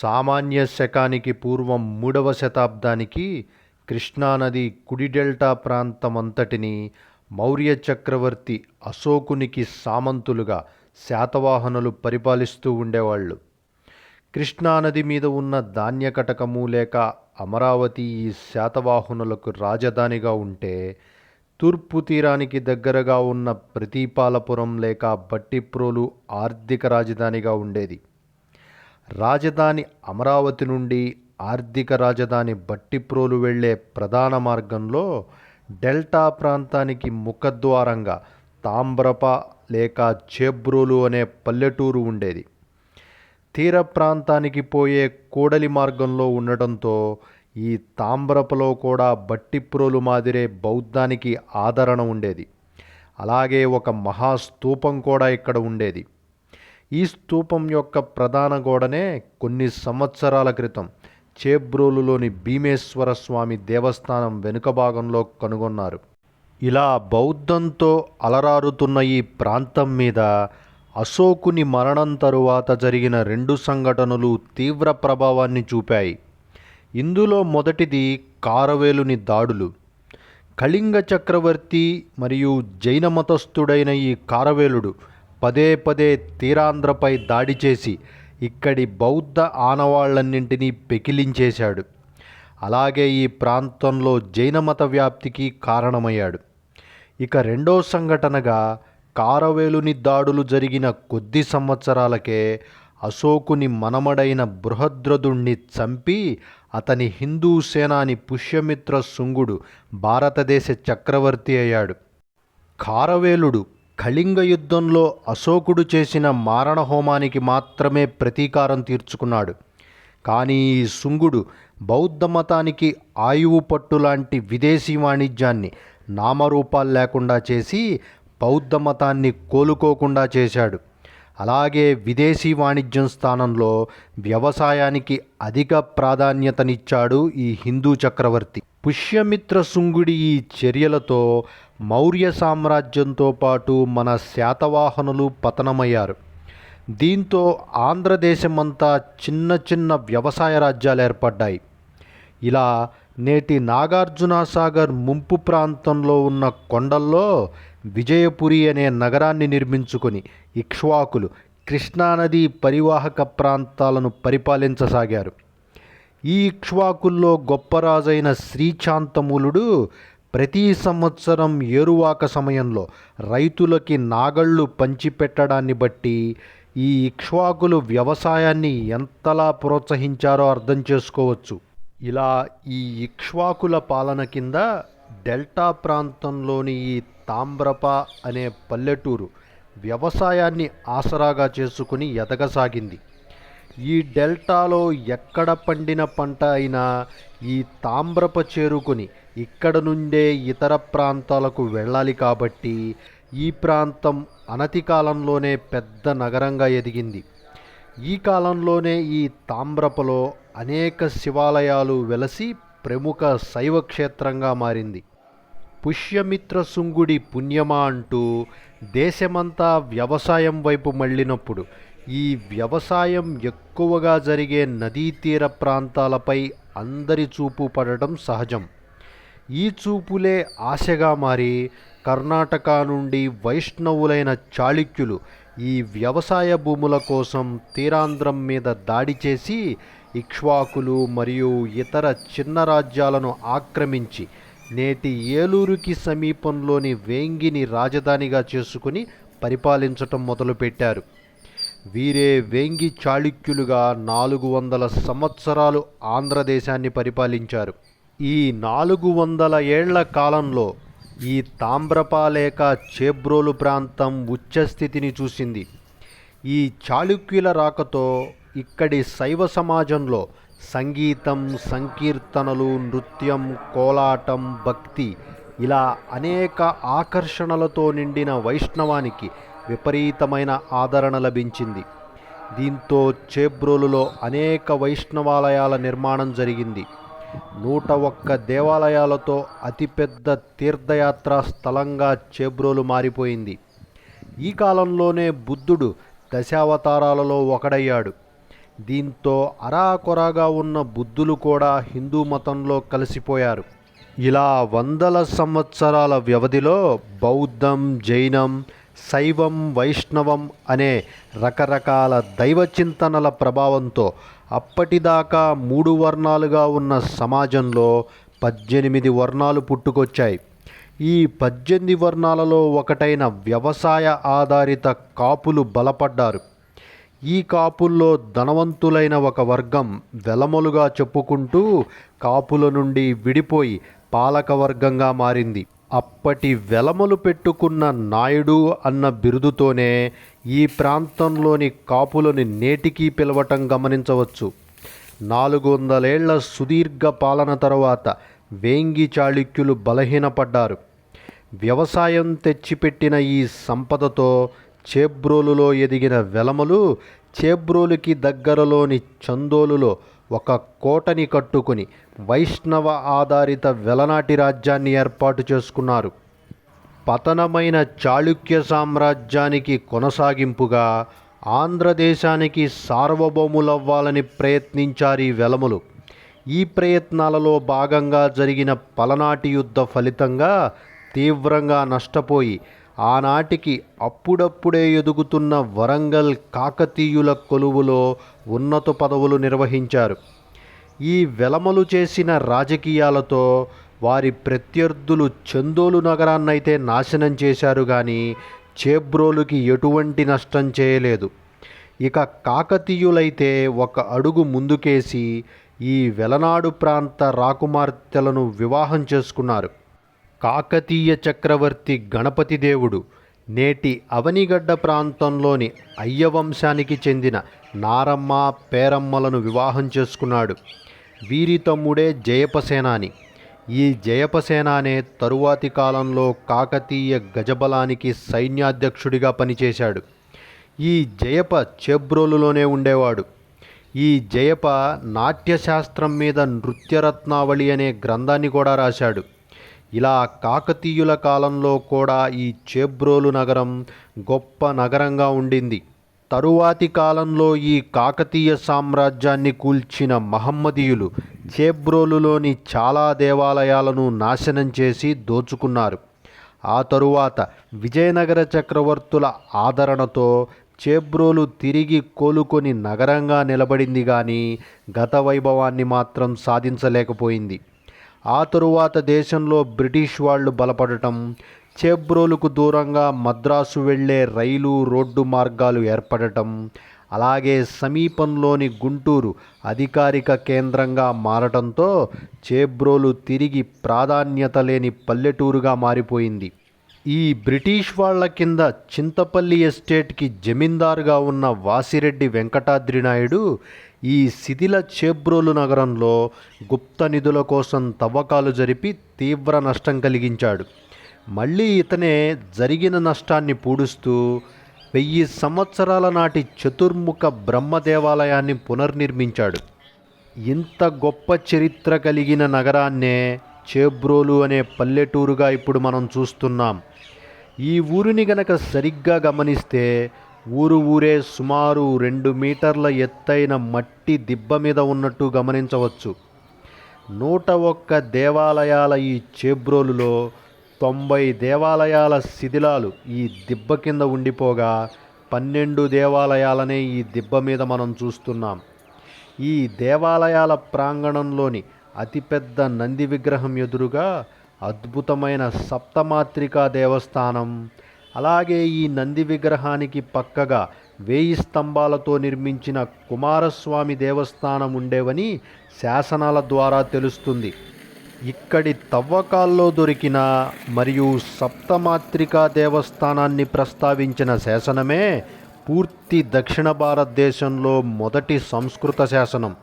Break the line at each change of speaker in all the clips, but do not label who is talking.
సామాన్య శకానికి పూర్వం మూడవ శతాబ్దానికి కృష్ణానది కుడి డెల్టా ప్రాంతమంతటిని మౌర్య చక్రవర్తి అశోకునికి సామంతులుగా శాతవాహనులు పరిపాలిస్తూ ఉండేవాళ్ళు. కృష్ణానది మీద ఉన్న ధాన్యకటకము లేక అమరావతి ఈ శాతవాహనులకు రాజధానిగా ఉంటే తూర్పు తీరానికి దగ్గరగా ఉన్న ప్రతీపాలపురం లేక బట్టిప్రోలు ఆర్థిక రాజధానిగా ఉండేది. రాజధాని అమరావతి నుండి ఆర్థిక రాజధాని బట్టిప్రోలు వెళ్ళే ప్రధాన మార్గంలో డెల్టా ప్రాంతానికి ముఖద్వారంగా తాంబ్రప లేక చేబ్రోలు అనే పల్లెటూరు ఉండేది. తీర ప్రాంతానికి పోయే కూడలి మార్గంలో ఉండటంతో ఈ తాంబ్రపలో కూడా బట్టిప్రోలు మాదిరే బౌద్ధానికి ఆదరణ ఉండేది. అలాగే ఒక మహాస్తూపం కూడా ఇక్కడ ఉండేది. ఈ స్థూపం యొక్క ప్రధాన గోడనే కొన్ని సంవత్సరాల క్రితం చేబ్రోలులోని భీమేశ్వర స్వామి దేవస్థానం వెనుక భాగంలో కనుగొన్నారు. ఇలా బౌద్ధంతో అలరారుతున్న ఈ ప్రాంతం మీద అశోకుని మరణం తరువాత జరిగిన రెండు సంఘటనలు తీవ్ర ప్రభావాన్ని చూపాయి. ఇందులో మొదటిది కారవేలుని దాడులు. కళింగ చక్రవర్తి మరియు జైన మతస్థుడైన ఈ కారవేలుడు పదే పదే తీరాంధ్రపై దాడి చేసి ఇక్కడి బౌద్ధ ఆనవాళ్ళన్నింటినీ పెకిలించేశాడు. అలాగే ఈ ప్రాంతంలో జైన మత వ్యాప్తికి కారణమయ్యాడు. ఇక రెండో సంఘటనగా కారవేలుని దాడులు జరిగిన కొద్ది సంవత్సరాలకే అశోకుని మనమడైన బృహద్రదుణ్ణి చంపి అతని హిందూ సేనాని పుష్యమిత్ర శుంగుడు భారతదేశ చక్రవర్తి అయ్యాడు. కారవేలుడు కళింగ యుద్ధంలో అశోకుడు చేసిన మారణ హోమానికి మాత్రమే ప్రతీకారం తీర్చుకున్నాడు. కానీ ఈ శుంగుడు బౌద్ధ మతానికి ఆయువు పట్టు లాంటి విదేశీ వాణిజ్యాన్ని నామరూపాలు లేకుండా చేసి బౌద్ధ మతాన్ని కోలుకోకుండా చేశాడు. అలాగే విదేశీ వాణిజ్యం స్థానంలో వ్యవసాయానికి అధిక ప్రాధాన్యతనిచ్చాడు ఈ హిందూ చక్రవర్తి. పుష్యమిత్ర శుంగుడి ఈ చర్యలతో మౌర్య సామ్రాజ్యంతో పాటు మన శాతవాహనులు పతనమయ్యారు. దీంతో ఆంధ్రదేశమంతా చిన్న చిన్న వ్యవసాయ రాజ్యాలు ఏర్పడ్డాయి. ఇలా నేటి నాగార్జున సాగర్ ముంపు ప్రాంతంలో ఉన్న కొండల్లో విజయపురి అనే నగరాన్ని నిర్మించుకొని ఇక్ష్వాకులు కృష్ణానది పరివాహక ప్రాంతాలను పరిపాలించసాగారు. ఈ ఇక్ష్వాకుల్లో గొప్ప రాజైన శ్రీశాంతమూలుడు ప్రతి సంవత్సరం ఏరువాక సమయంలో రైతులకి నాగళ్ళు పంచిపెట్టడాన్ని బట్టి ఈ ఇక్ష్వాకులు వ్యవసాయాన్ని ఎంతలా ప్రోత్సహించారో అర్థం చేసుకోవచ్చు. ఇలా ఈ ఇక్ష్వాకుల పాలన కింద డెల్టా ప్రాంతంలోని ఈ తాంబ్రప అనే పల్లెటూరు వ్యవసాయాన్ని ఆసరాగా చేసుకుని ఎదగసాగింది. ఈ డెల్టాలో ఎక్కడ పండిన పంట అయినా ఈ తాంబ్రప చేరుకుని ఇక్కడ నుండే ఇతర ప్రాంతాలకు వెళ్ళాలి కాబట్టి ఈ ప్రాంతం అనతి కాలంలోనే పెద్ద నగరంగా ఎదిగింది. ఈ కాలంలోనే ఈ తామ్రపలో అనేక శివాలయాలు వెలసి ప్రముఖ శైవ క్షేత్రంగా మారింది. పుష్యమిత్ర శుంగుడి పుణ్యమా అంటూ దేశమంతా వ్యవసాయం వైపు మళ్ళినప్పుడు ఈ వ్యవసాయం ఎక్కువగా జరిగే నదీ తీర ప్రాంతాలపై అందరి చూపు పడటం సహజం. ఈ చూపులే ఆశగా మారి కర్ణాటక నుండి వైష్ణవులైన చాళుక్యులు ఈ వ్యవసాయ భూముల కోసం తీరాంధ్రం మీద దాడి చేసి ఇక్ష్వాకులు మరియు ఇతర చిన్న రాజ్యాలను ఆక్రమించి నేటి ఏలూరుకి సమీపంలోని వేంగిని రాజధానిగా చేసుకుని పరిపాలించటం మొదలుపెట్టారు. వీరే వేంగి చాళుక్యులుగా నాలుగు వందల సంవత్సరాలు ఆంధ్రదేశాన్ని పరిపాలించారు. ఈ నాలుగు వందల ఏళ్ళ కాలంలో ఈ తామ్రపాలేక చేబ్రోలు ప్రాంతం ఉచ్చస్థితిని చూసింది. ఈ చాళుక్యుల రాకతో ఇక్కడి శైవ సమాజంలో సంగీతం సంకీర్తనలు నృత్యం కోలాటం భక్తి ఇలా అనేక ఆకర్షణలతో నిండిన వైష్ణవానికి విపరీతమైన ఆదరణ లభించింది. దీంతో చేబ్రోలులో అనేక వైష్ణవాలయాల నిర్మాణం జరిగింది. నూట ఒక్క దేవాలయాలతో అతిపెద్ద తీర్థయాత్రా స్థలంగా చేబ్రోలు మారిపోయింది. ఈ కాలంలోనే బుద్ధుడు దశావతారాలలో ఒకడయ్యాడు. దీంతో అరాకొరాగా ఉన్న బుద్ధులు కూడా హిందూ మతంలో కలిసిపోయారు. ఇలా వందల సంవత్సరాల వ్యవధిలో బౌద్ధం జైనం శైవం వైష్ణవం అనే రకరకాల దైవ చింతనల ప్రభావంతో అప్పటిదాకా మూడు వర్ణాలుగా ఉన్న సమాజంలో పద్దెనిమిది వర్ణాలు పుట్టుకొచ్చాయి. ఈ పద్దెనిమిది వర్ణాలలో ఒకటైన వ్యవసాయ ఆధారిత కాపులు బలపడ్డారు. ఈ కాపుల్లో ధనవంతులైన ఒక వర్గం వెలమలుగా చెప్పుకుంటూ కాపుల నుండి విడిపోయి పాలక వర్గంగా మారింది. అప్పటి వెలమలు పెట్టుకున్న నాయుడు అన్న బిరుదుతోనే ఈ ప్రాంతంలోని కాపులని నేటికీ పిలవటం గమనించవచ్చు. నాలుగు వందలేళ్ళ సుదీర్ఘ పాలన తర్వాత వేంగి చాళుక్యులు బలహీనపడ్డారు. వ్యవసాయం తెచ్చిపెట్టిన ఈ సంపదతో చేబ్రోలులో ఎదిగిన వెలమలు చేబ్రోలుకి దగ్గరలోని చందోలులో ఒక కోటని కట్టుకుని వైష్ణవ ఆధారిత వెలనాటి రాజ్యాన్ని ఏర్పాటు చేసుకున్నారు. పతనమైన చాళుక్య సామ్రాజ్యానికి కొనసాగింపుగా ఆంధ్రదేశానికి సార్వభౌములవ్వాలని ప్రయత్నించారు ఈ వెలములు. ఈ ప్రయత్నాలలో భాగంగా జరిగిన పలనాటి యుద్ధ ఫలితంగా తీవ్రంగా నష్టపోయి ఆనాటికి అప్పుడప్పుడే ఎదుగుతున్న వరంగల్ కాకతీయుల కొలువులో ఉన్నత పదవులు నిర్వహించారు. ఈ వెలమలు చేసిన రాజకీయాలతో వారి ప్రత్యర్థులు చందోలు నగరాన్నైతే నాశనం చేశారు కానీ చేబ్రోలుకి ఎటువంటి నష్టం చేయలేదు. ఇక కాకతీయులైతే ఒక అడుగు ముందుకేసి ఈ వెలనాడు ప్రాంత రాకుమార్తెలను వివాహం చేసుకున్నారు. కాకతీయ చక్రవర్తి గణపతి దేవుడు నేటి అవనిగడ్డ ప్రాంతంలోని అయ్యవంశానికి చెందిన నారమ్మ పేరమ్మలను వివాహం చేసుకున్నాడు. వీరి తమ్ముడే జయపసేనాని. ఈ జయపసేనానే తరువాతి కాలంలో కాకతీయ గజబలానికి సైన్యాధ్యక్షుడిగా పనిచేశాడు. ఈ జయప చెబ్రోలులోనే ఉండేవాడు. ఈ జయప నాట్యశాస్త్రం మీద నృత్యరత్నావళి అనే గ్రంథాన్ని కూడా రాశాడు. ఇలా కాకతీయుల కాలంలో కూడా ఈ చేబ్రోలు నగరం గొప్ప నగరంగా ఉండింది. తరువాతి కాలంలో ఈ కాకతీయ సామ్రాజ్యాన్ని కూల్చిన మహమ్మదీయులు చేబ్రోలులోని చాలా దేవాలయాలను నాశనం చేసి దోచుకున్నారు. ఆ తరువాత విజయనగర చక్రవర్తుల ఆదరణతో చేబ్రోలు తిరిగి కోలుకొని నగరంగా నిలబడింది కానీ గత వైభవాన్ని మాత్రం సాధించలేకపోయింది. ఆ తరువాత దేశంలో బ్రిటిష్ వాళ్ళు బలపడటం చేబ్రోలుకు దూరంగా మద్రాసు వెళ్ళే రైలు రోడ్డు మార్గాలు ఏర్పడటం అలాగే సమీపంలోని గుంటూరు అధికారిక కేంద్రంగా మారటంతో చేబ్రోలు తిరిగి ప్రాధాన్యత లేని పల్లెటూరుగా మారిపోయింది. ఈ బ్రిటిష్ వాళ్ళ కింద చింతపల్లి ఎస్టేట్కి జమీందారుగా ఉన్న వాసిరెడ్డి వెంకటాద్రి నాయుడు ఈ శిథిల చేబ్రోలు నగరంలో గుప్త నిధుల కోసం తవ్వకాలు జరిపి తీవ్ర నష్టం కలిగించాడు. మళ్ళీ ఇతనే జరిగిన నష్టాన్ని పూడుస్తూ వెయ్యి సంవత్సరాల నాటి చతుర్ముఖ బ్రహ్మ దేవాలయాన్ని పునర్నిర్మించాడు. ఇంత గొప్ప చరిత్ర కలిగిన నగరాన్నే చేబ్రోలు అనే పల్లెటూరుగా ఇప్పుడు మనం చూస్తున్నాం. ఈ ఊరిని గనక సరిగ్గా గమనిస్తే ఊరు ఊరే సుమారు రెండు మీటర్ల ఎత్తైన మట్టి దిబ్బ మీద ఉన్నట్టు గమనించవచ్చు. నూట ఒక్క దేవాలయాల ఈ చేబ్రోలులో తొంభై దేవాలయాల శిథిలాలు ఈ దిబ్బ కింద ఉండిపోగా పన్నెండు దేవాలయాలనే ఈ దిబ్బ మీద మనం చూస్తున్నాం. ఈ దేవాలయాల ప్రాంగణంలోని అతిపెద్ద నంది విగ్రహం ఎదురుగా అద్భుతమైన సప్తమాత్రికా దేవస్థానం అలాగే ఈ నంది విగ్రహానికి పక్కగా వేయి స్తంభాలతో నిర్మించిన కుమారస్వామి దేవస్థానం ఉండేవని శాసనాల ద్వారా తెలుస్తుంది. ఇక్కడి తవ్వకాల్లో దొరికిన మరియు సప్తమాత్రికా దేవస్థానాన్ని ప్రస్తావించిన శాసనమే పూర్తి దక్షిణ భారతదేశంలో మొదటి సంస్కృత శాసనం.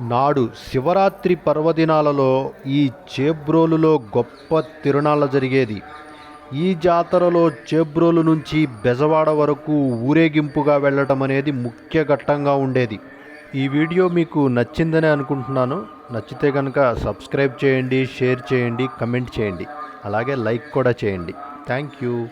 నాడు శివరాత్రి పర్వదినాలలో ఈ చేబ్రోలులో గొప్ప తిరునాళ్ళ జరిగేది. ఈ జాతరలో చేబ్రోలు నుంచి బెజవాడ వరకు ఊరేగింపుగా వెళ్ళటం అనేది ముఖ్య ఘట్టంగా ఉండేది. ఈ వీడియో మీకు నచ్చిందని అనుకుంటున్నాను. నచ్చితే కనుక సబ్స్క్రైబ్ చేయండి షేర్ చేయండి కమెంట్ చేయండి. అలాగే లైక్ కూడా చేయండి. Thank you.